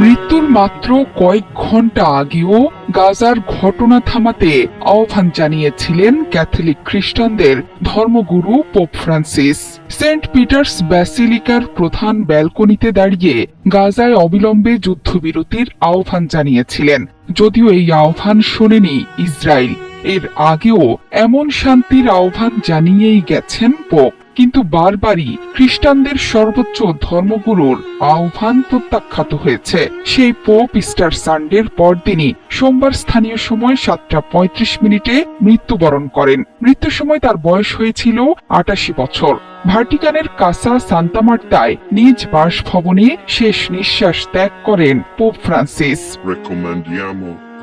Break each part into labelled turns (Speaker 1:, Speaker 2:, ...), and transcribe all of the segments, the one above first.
Speaker 1: মৃত্যুর মাত্র কয়েক ঘন্টা আগেও গাজার ঘটনা থামাতে আহ্বান জানিয়েছিলেন ক্যাথলিক খ্রিস্টানদের ধর্মগুরু পোপ ফ্রান্সিস সেন্ট পিটার্স ব্যাসিলিকার প্রধান ব্যালকনিতে দাঁড়িয়ে গাজায় অবিলম্বে যুদ্ধবিরতির আহ্বান জানিয়েছিলেন যদিও এই আহ্বান শোনেনি ইসরায়েল এর আগেও এমন শান্তির আহ্বান জানিয়েই গেছেন পোপ কিন্তু বারবারই খ্রিস্টানদের সর্বোচ্চ ধর্মগুরুর আহ্বান প্রত্যাখ্যাত হয়েছে সেই পোপ ইস্টার সানডের পরদিনই সোমবার স্থানীয় সময় সাতটা পঁয়ত্রিশ মিনিটে মৃত্যুবরণ করেন মৃত্যু সময় তার বয়স হয়েছিল আটাশি বছর ভার্টিকানের কাসা সান্তামার্তায় নিজ বাসভবনে শেষ নিঃশ্বাস ত্যাগ করেন Pope Francis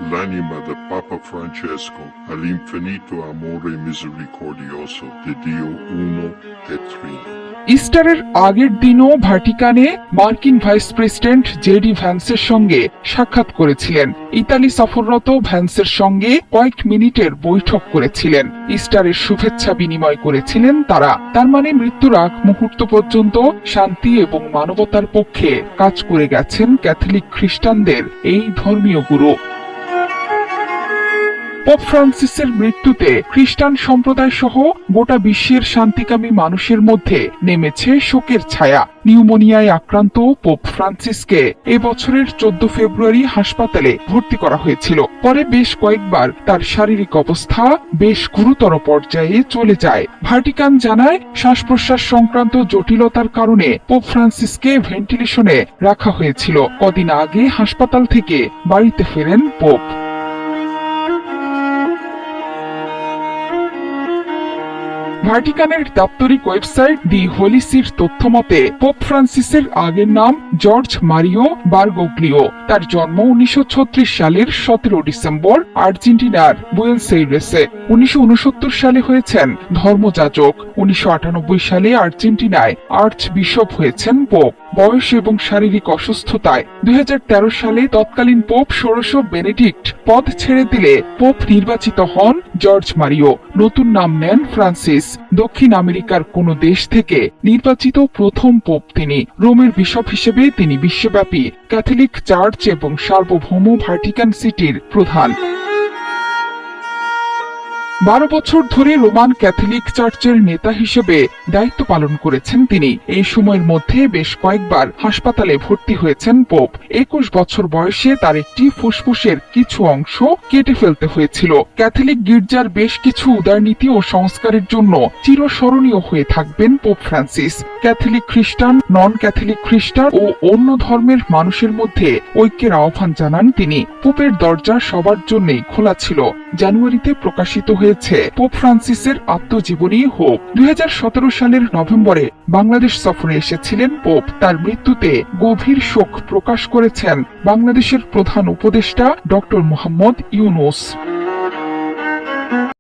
Speaker 2: l'anima del Papa Francesco all'infinito amore misericordioso di Dio uno e trino.
Speaker 1: ইস্টারের আগের দিনও ভাটিকানে মার্কিন ভাইস প্রেসিডেন্ট জেডি ভ্যান্সের সঙ্গে সাক্ষাৎ করেছিলেন ইতালি সফররত ভ্যান্সের সঙ্গে কয়েক মিনিটের বৈঠক করেছিলেন ইস্টারের শুভেচ্ছা বিনিময় করেছিলেন তারা তার মানে মৃত্যুর আগ মুহূর্ত পর্যন্ত শান্তি এবং মানবতার পক্ষে কাজ করে গেছেন ক্যাথলিক খ্রিস্টানদের এই ধর্মীয় গুরু পোপ ফ্রান্সিসের মৃত্যুতে খ্রিস্টান সম্প্রদায় সহ গোটা বিশ্বের শান্তিকামী মানুষের মধ্যে নেমেছে শোকের ছায়া নিউমোনিয়ায় আক্রান্ত পোপ ফ্রান্সিসকে এবছরের চোদ্দ ফেব্রুয়ারি হাসপাতালে ভর্তি করা হয়েছিল পরে বেশ কয়েকবার তার শারীরিক অবস্থা বেশ গুরুতর পর্যায়ে চলে যায় ভার্টিকান জানায় শ্বাস প্রশ্বাস সংক্রান্ত জটিলতার কারণে পোপ ফ্রান্সিসকে ভেন্টিলেশনে রাখা হয়েছিল কদিন আগে হাসপাতাল থেকে বাড়িতে ফেরেন পোপ ভাটিকানের দাপ্তরিক ওয়েবসাইট দি হোলিসির তথ্য মতে পোপ ফ্রান্সিসের আগের নাম জর্জ মারিও বার্গোগ্লিও তার জন্ম উনিশশো সালের সতেরো ডিসেম্বর আর্জেন্টিনার বুয়েলসেইরেসে উনিশশো সালে হয়েছেন ধর্মযাজক উনিশশো সালে আর্জেন্টিনায় আর্চ বিশপ হয়েছেন পোপ বয়স এবং শারীরিক অসুস্থতায় দুই সালে তৎকালীন পোপ ষোড়শ বেনেডিক্ট পদ ছেড়ে দিলে পোপ নির্বাচিত হন জর্জ মারিও নতুন নাম নেন ফ্রান্সিস দক্ষিণ আমেরিকার কোন দেশ থেকে নির্বাচিত প্রথম পোপ তিনি রোমের বিশপ হিসেবে তিনি বিশ্বব্যাপী ক্যাথলিক চার্চ এবং সার্বভৌম ভার্টিকান সিটির প্রধান বারো বছর ধরে রোমান ক্যাথলিক চার্চের নেতা হিসেবে দায়িত্ব পালন করেছেন তিনি এই সময়ের মধ্যে বেশ কয়েকবার হাসপাতালে ভর্তি হয়েছেন পোপ একুশ বছর বয়সে তার একটি ফুসফুসের কিছু অংশ কেটে ফেলতে হয়েছিল ক্যাথলিক গির্জার বেশ কিছু উদারনীতি ও সংস্কারের জন্য চিরস্মরণীয় হয়ে থাকবেন পোপ ফ্রান্সিস ক্যাথলিক খ্রিস্টান নন ক্যাথলিক খ্রিস্টান ও অন্য ধর্মের মানুষের মধ্যে ঐক্যের আহ্বান জানান তিনি পোপের দরজা সবার জন্যই খোলা ছিল জানুয়ারিতে প্রকাশিত হয়ে হয়েছে পোপ ফ্রান্সিসের আত্মজীবনী হোক দুই সালের নভেম্বরে বাংলাদেশ সফরে এসেছিলেন পোপ তার মৃত্যুতে গভীর শোক প্রকাশ করেছেন বাংলাদেশের প্রধান উপদেষ্টা ডক্টর মোহাম্মদ ইউনুস